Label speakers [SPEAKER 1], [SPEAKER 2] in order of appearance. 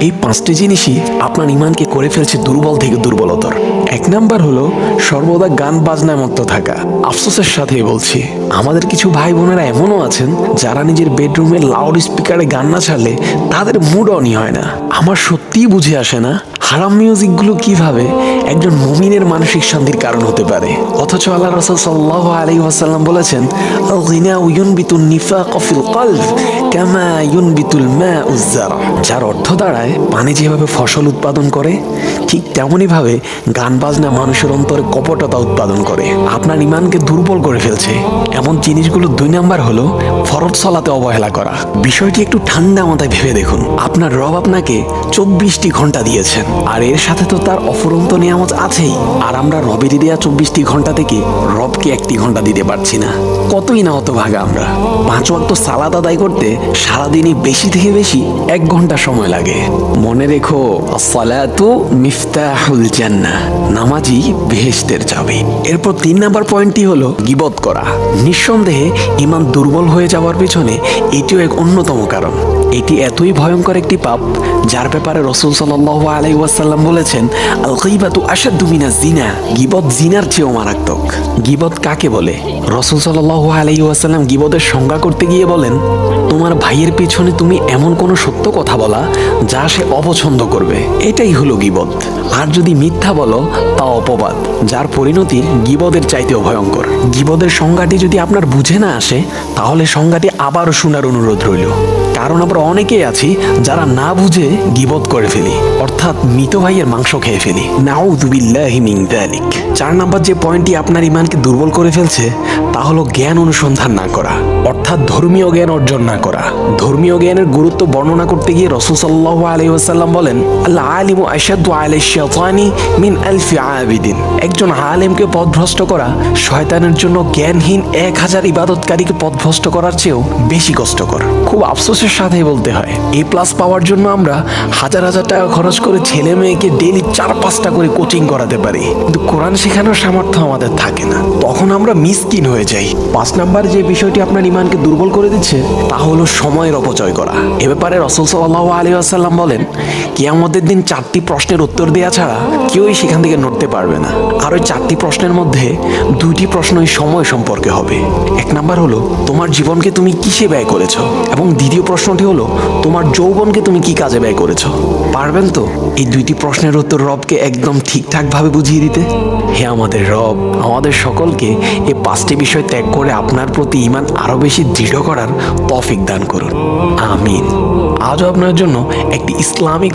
[SPEAKER 1] এই পাঁচটি জিনিসই আপনার ইমানকে করে ফেলছে দুর্বল থেকে দুর্বলতর। এক নাম্বার হলো, সর্বদা গান বাজনায় মত্ত থাকা। আফসোসের সাথে বলছি, আমাদের কিছু ভাই বোনেরা এমনও আছেন, যারা নিজের বেডরুমে লাউড স্পিকারে গান না ছাড়লে তাদের মুড অনই হয় না। আমার সত্যিই বুঝে আসে না, হারাম মিউজিকগুলো কীভাবে একজন মুমিনের মানসিক শান্তির কারণ হতে পারে। অথচ আল্লাহ রসুল সাল্লাহ আলী ওয়াসাল্লাম বলেছেন, "আল-গিনা ইউনবিতুন নিফাক ফিল কলব কামা ইউনবিতুল মাউ যারা অর্থ দাঁড়ায়, পানি যেভাবে ফসল উৎপাদন করে, ঠিক তেমনই ভাবে গান বাজনা মানুষের অন্তরে কপটতা উৎপাদন করে। আপনার ইমানকে দুর্বল করে ফেলছে। এমন জিনিসগুলো দুই নাম্বার হলো, ফরজ সলাতে অবহেলা করা। বিষয়টি একটু ঠান্ডা মাথায় ভেবে দেখুন। আপনার রব আপনাকে চব্বিশটি ঘণ্টা দিয়েছেন। আর এর সাথে তো তার অফুরন্ত নিয়ামত আছেই। আর আমরা রবেরই দেয়া চব্বিশটি ঘণ্টা থেকে রবকে একটি ঘণ্টা দিতে পারছি না। কতই না হতো ভাগা আমরা। পাঁচ ওয়াক্ত সালাদ আদায় করতে সারাদিনই বেশি থেকে বেশি এক ঘণ্টা সময় লাগে। মনে রেখো সালাতু মিফতাহুল জান্নাহ। নামাজি বেহেশতের চাবি। এরপর তিন নাম্বার পয়েন্টটি হলো গিবত করা। নিঃসন্দেহে ইমান দুর্বল হয়ে যাওয়ার পেছনে এটিও এক অন্যতম কারণ। এটি এতই ভয়ঙ্কর একটি পাপ যার ব্যাপারে রসুল সাল্লাহ আলাই ওয়াসাল্লাম বলেছেন আল গীবাতু আসাদ্দু মিনাজ জিনা গিবত জিনার চেয়েও মারাত্মক। গিবত কাকে বলে? রসুল সাল্লাহ আলাই ওয়াসাল্লাম গিবতের সংজ্ঞা করতে গিয়ে বলেন, তোমার ভাইয়ের পেছনে তুমি এমন কোনো সত্য কথা বলা যা সে অপছন্দ করবে। এটাই হলো গিবত। আর যদি মিথ্যা বলো, তা অপবাদ, যার পরিণতি গিবদের চাইতেও ভয়ঙ্কর। গিবদের সংজ্ঞাটি যদি আপনার বুঝে না আসে, তাহলে সংজ্ঞাটি আবারও শোনার অনুরোধ রইল। কারণ আমরা অনেকেই আছি যারা না বুঝে গিবত করে ফেলি, অর্থাৎ মৃত ভাইয়ের মাংস খেয়ে ফেলি। নাউযুবিল্লাহি মিন চার নাম্বার যে পয়েন্টটি আপনার ইমানকে দুর্বল করে ফেলছে, তা হলো জ্ঞান অনুসন্ধান না করা, অর্থাৎ ধর্মীয় জ্ঞান অর্জন না করা। ধর্মীয় জ্ঞানের গুরুত্ব বর্ণনা করতে গিয়ে রসুল সাল্লাহ আলাইহি ওয়াসাল্লাম বলেন আল্লাহ আলিমু আশাদু আলাই মিন আলফি আবিদিন। একজন আলেমকে পথভ্রষ্ট করা শয়তানের জন্য জ্ঞানহীন এক হাজার ইবাদতকারীকে পথভ্রষ্ট করার চেয়েও বেশি কষ্টকর। খুব আফসোসের সাথেই বলতে হয়। এ প্লাস পাওয়ার জন্য আমরা হাজার হাজার টাকা খরচ করে ছেলে মেয়েকে ডেলি চার পাঁচটা করে কোচিং করাতে পারি। কিন্তু কোরআন শেখানোর সামর্থ্য আমাদের থাকে না। তখন আমরা মিসকিন হয়ে যাই। পাঁচ নাম্বার যে বিষয়টি আপনার ইমানকে দুর্বল করে দিচ্ছে, তা হলো সময়ের অপচয় করা। এ ব্যাপারে রসুল সাল্লাহ আলী আসাল্লাম বলেন, কিয়ামতের দিন চারটি প্রশ্নের উত্তর দেওয়া ছাড়া কেউই সেখান থেকে নড়তে পারবে না। আর ওই চারটি প্রশ্নের মধ্যে দুইটি প্রশ্নই সময় সম্পর্কে হবে। এক নাম্বার হলো, তোমার জীবনকে তুমি কিসে ব্যয় করেছ? এবং দ্বিতীয় প্রশ্নটি হলো, তোমার যৌবনকে তুমি কি কাজে ব্যয় করেছ? পারবেন তো এই দুইটি প্রশ্নের উত্তর রবকে একদম ঠিকঠাকভাবে বুঝিয়ে দিতে? হে আমাদের রব, আমাদের সকলকে এই পাঁচটি বিষয় ত্যাগ করে আপনার প্রতি ইমান আরও বেশি দৃঢ় করার তফিক দান করুন। আমিন। আজও আপনার জন্য একটি ইসলামিক